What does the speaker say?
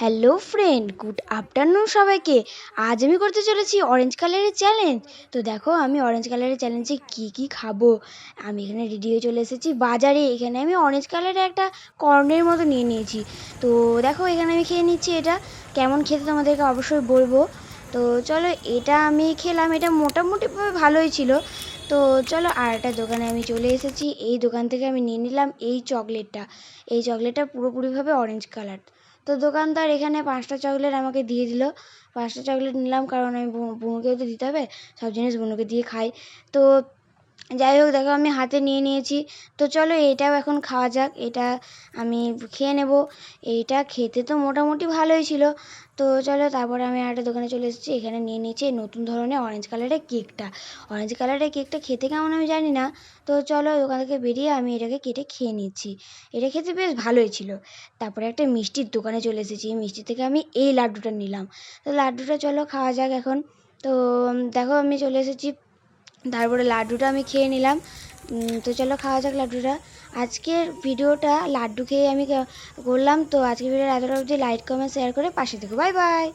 Hello friend good afternoon সবাইকে। আজ আমি করতে চলেছি অরেঞ্জ কালারের চ্যালেঞ্জ তো দেখো, আমি অরেঞ্জ কালারের চ্যালেঞ্জে কি কি খাব? আমি এখানে রেডি হয়ে চলে এসেছি। বাজারে এখানে আমি অরেঞ্জ কালারের একটা কর্নের মতো নিয়ে নিয়েছি। তো দেখো, এখানে আমি খেয়ে নিচ্ছি এটা। কেমন খেতে তোমাদেরকে অবশ্যই বলব। তো চলো, এটা আমি খেলাম। এটা মোটামুটিভাবে ভালোই ছিল। তো চলো আর একটা দোকানে আমি চলে এসেছি। এই দোকান থেকে আমি নিয়ে নিলাম এই চকলেটটা এই চকলেটটা পুরোপুরিভাবে অরেঞ্জ কালার তো দোকানদার এখানে পাঁচটা চকলেট আমাকে দিয়ে দিল। পাঁচটা চকলেট নিলাম, কারণ আমি বুনুকেও তো দিতে হবে, সব জিনিস বুনুকে দিয়ে খাই। তো যাই হোক, দেখো আমি হাতে নিয়ে নিয়েছি। তো চলো, এটাও এখন খাওয়া যাক। এটা আমি খেয়ে নেব। এইটা খেতে তো মোটামুটি ভালোই ছিল। তো চলো, তারপরে আমি একটা দোকানে চলে এসেছি। এখানে নিয়ে নিয়েছি নতুন ধরনের অরেঞ্জ কালারের কেকটা। অরেঞ্জ কালারের কেকটা খেতে কেমন আমি জানি না। তো চলো দোকান থেকে বেরিয়ে আমি এটাকে কেটে খেয়ে নিচ্ছি। এটা খেতে বেশ ভালোই ছিল। তারপরে একটা মিষ্টির দোকানে চলে এসেছি। এই মিষ্টি থেকে আমি এই লাড্ডুটা নিলাম। তো লাড্ডুটা চলো, খাওয়া যাক এখন। তো দেখো আমি চলে এসেছি তারপরে লাড্ডুটা আমি খেয়ে নিলাম। তো চলো খাওয়া যাক লাড্ডুটা। আজকের ভিডিওটা লাড্ডু খেয়ে আমি করলাম। তো আজকের ভিডিওটা এতটা অবধি। লাইক কমেন্ট শেয়ার করে পাশে দেখো বাই বাই